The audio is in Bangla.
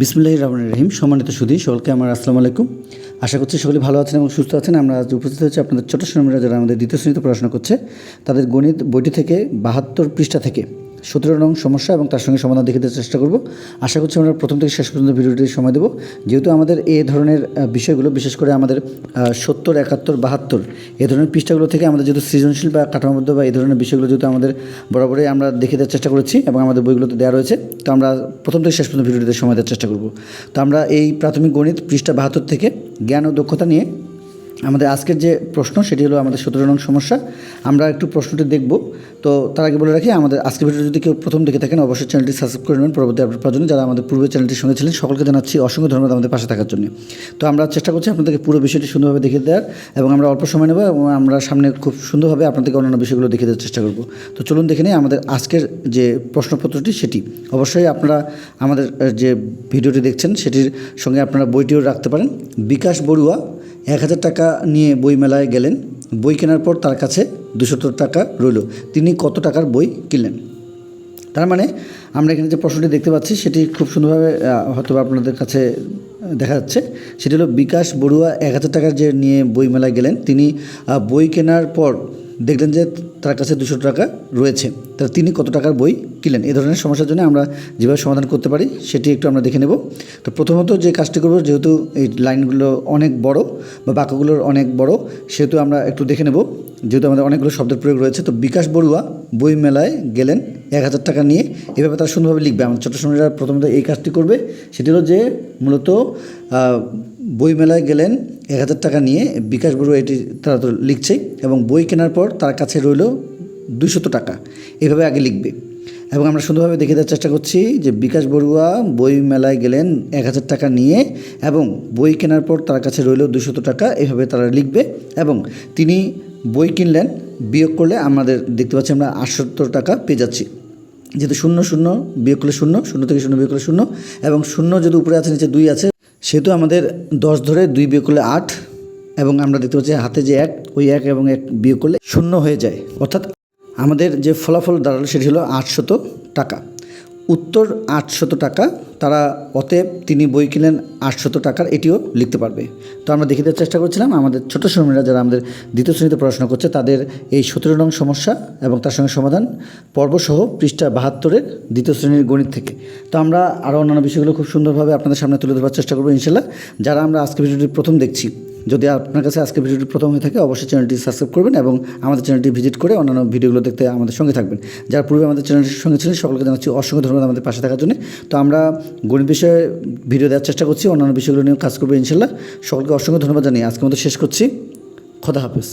বিসমুল্লাহ রহমান রহিম। সম্মানিত সুধী, সকলকে আমার আসসালামু আলাইকুম। আশা করছি সকলে ভালো আছেন এবং সুস্থ আছেন। আমরা আজ উপস্থিত হচ্ছি আপনাদের ছোট শ্রমিকরা যারা আমাদের দ্বিতীয় শ্রেণীতে পড়াশোনা করছে, তাদের গণিত বইটি থেকে বাহাত্তর পৃষ্ঠা থেকে। সতেরো নং সমস্যা এবং তার সঙ্গে সমাধান দেখে দেওয়ার চেষ্টা করব। আশা করছি আমরা প্রথম থেকে শেষ পর্যন্ত ভিডিওটি সময় দেবো। যেহেতু আমাদের এ ধরনের বিষয়গুলো, বিশেষ করে আমাদের সত্তর, একাত্তর, বাহাত্তর এই ধরনের পৃষ্ঠাগুলো থেকে আমাদের যেহেতু সৃজনশীল বা কাঠামোবদ্ধ বা এই ধরনের বিষয়গুলো যেহেতু আমাদের বরাবরই আমরা দেখে দেওয়ার চেষ্টা করেছি এবং আমাদের বইগুলোতে দেওয়া রয়েছে, তো আমরা প্রথম থেকে শেষ পর্যন্ত ভিডিওটিতে সময় দেওয়ার চেষ্টা করব। তো আমরা এই প্রাথমিক গণিত পৃষ্ঠা বাহাত্তর থেকে জ্ঞান ও দক্ষতা নিয়ে আমাদের আজকের যে প্রশ্ন, সেটি হলো আমাদের সতেরো নং সমস্যা। আমরা একটু প্রশ্নটি দেখব। তো তার আগে বলে রাখি, আমাদের আজকের ভিডিও যদি কেউ প্রথম দেখে থাকেন, অবশ্যই চ্যানেলটি সাবস্ক্রাইব করে নেবেন। পরবর্তী আপডেট পাওয়ার জন্য যারা আমাদের পূর্বে চ্যানেলটির সঙ্গে ছিলেন সকলকে জানাচ্ছি অসংখ্য ধন্যবাদ আমাদের পাশে থাকার জন্য। তো আমরা চেষ্টা করছি আপনাদেরকে পুরো বিষয়টি সুন্দরভাবে দেখিয়ে দেওয়ার এবং আমরা অল্প সময় নেব এবং আমরা সামনে খুব সুন্দরভাবে আপনাদেরকে অন্যান্য বিষয়গুলো দেখিয়ে দেওয়ার চেষ্টা করব। তো চলুন দেখে নিই আমাদের আজকের যে প্রশ্নপত্রটি, সেটি। অবশ্যই আপনারা আমাদের যে ভিডিওটি দেখছেন, সেটির সঙ্গে আপনারা বইটিও রাখতে পারেন। বিকাশ বড়ুয়া, এক হাজার টাকা নিয়ে বইমেলায় গেলেন। বই কেনার পর তার কাছে দুশো টাকা রইল। তিনি কত টাকার বই কিনলেন? তার মানে আমরা এখানে যে প্রশ্নটি দেখতে পাচ্ছি, সেটি খুব সুন্দরভাবে হয়তো আপনাদের কাছে দেখা যাচ্ছে। সেটি হলো বিকাশ বড়ুয়া এক হাজার টাকার যে নিয়ে বইমেলায় গেলেন, তিনি বই কেনার পর দেখলেন যে তার কাছে দুশো টাকা রয়েছে। তাহলে তিনি কত টাকার বই কিনলেন? এই ধরনের সমস্যার জন্য আমরা যেভাবে সমাধান করতে পারি, সেটি একটু আমরা দেখে নেব। তো প্রথমত যে কাজটি করব, যেহেতু এই লাইনগুলো অনেক বড় বা বাক্যগুলোর অনেক বড়, সেহেতু আমরা একটু দেখে নেব। যেহেতু আমাদের অনেকগুলো শব্দের প্রয়োগ রয়েছে, তো বিকাশ বড়ুয়া বই মেলায় গেলেন এক হাজার টাকা নিয়ে। এভাবে তারা সুন্দরভাবে লিখবে। আমার ছোটো সময়রা প্রথমত এই কাজটি করবে, সেটি হলো যে মূলত আহ, বই মেলায় গেলেন এক হাজার টাকা নিয়ে। বিকাশ বড়ুয়া এটি তারা তো লিখছেই এবং বই কেনার পর তার কাছে রইল দুইশত টাকা। এভাবে আগে লিখবে। এবং আমরা সুন্দরভাবে দেখে দেওয়ার চেষ্টা করছি যে বিকাশ বড়ুয়া বই মেলায় গেলেন এক হাজার টাকা নিয়ে এবং বই কেনার পর তার কাছে রইল দুশত টাকা। এভাবে তারা লিখবে এবং তিনি বই কিনলেন বিয়োগ করলে আমাদের দেখতে পাচ্ছি আমরা আটসত্তর টাকা পেয়ে যাচ্ছি। যেহেতু শূন্য শূন্য বিয়োগ করলে শূন্য শূন্য থেকে শূন্য বিয়োগ করলে শূন্য এবং শূন্য যদি উপরে আছে নিচে দুই আছে সেহেতু আমাদের দশ ধরে দুই বিয়োগ করলে আট, এবং আমরা দেখতে পাচ্ছি হাতে যে এক, ওই এক এবং এক বিয়োগ করলে শূন্য হয়ে যায়। অর্থাৎ আমাদের যে ফলাফল দাঁড়াল সেটি হলো আটশত টাকা। উত্তর আটশত টাকা, তারা অতএব তিনি বই কিনলেন আটশত টাকার, এটিও লিখতে পারবে। তো আমরা দেখে দেওয়ার চেষ্টা করছিলাম, আমাদের ছোট শ্রমিকরা যারা আমাদের দ্বিতীয় শ্রেণীতে পড়াশোনা করছে, তাদের এই সতেরো নং সমস্যা এবং তার সঙ্গে সমাধান পর্বসহ পৃষ্ঠা বাহাত্তরের দ্বিতীয় শ্রেণির গণিত থেকে। তো আমরা আরও অন্যান্য বিষয়গুলো খুব সুন্দরভাবে আপনাদের সামনে তুলে ধরার চেষ্টা করব, ইনশাল্লাহ। যারা আমরা আজকে ভিডিওটি প্রথম দেখছি যদি আপনার কাছে আজকে ভিডিওটি প্রথম হয়ে থাকে, অবশ্যই চ্যানেলটি সাবস্ক্রাইব করবেন এবং আমাদের চ্যানেলটি ভিজিট করে অন্যান্য ভিডিওগুলো দেখতে আমাদের সঙ্গে থাকবেন। যার পূর্বে আমাদের চ্যানেলটির সঙ্গে ছিলেন, সকলকে জানাচ্ছি অসংখ্য ধন্যবাদ আমাদের পাশে থাকার জন্য। তো আমরা গণিত বিষয়ে ভিডিও দেওয়ার চেষ্টা করছি, অন্যান্য বিষয়গুলো নিয়ে কাজ করব ইনশাল্লাহ। সকলকে অসংখ্য ধন্যবাদ জানিয়ে আজকে মতো শেষ করছি। খোদা হাফেজ।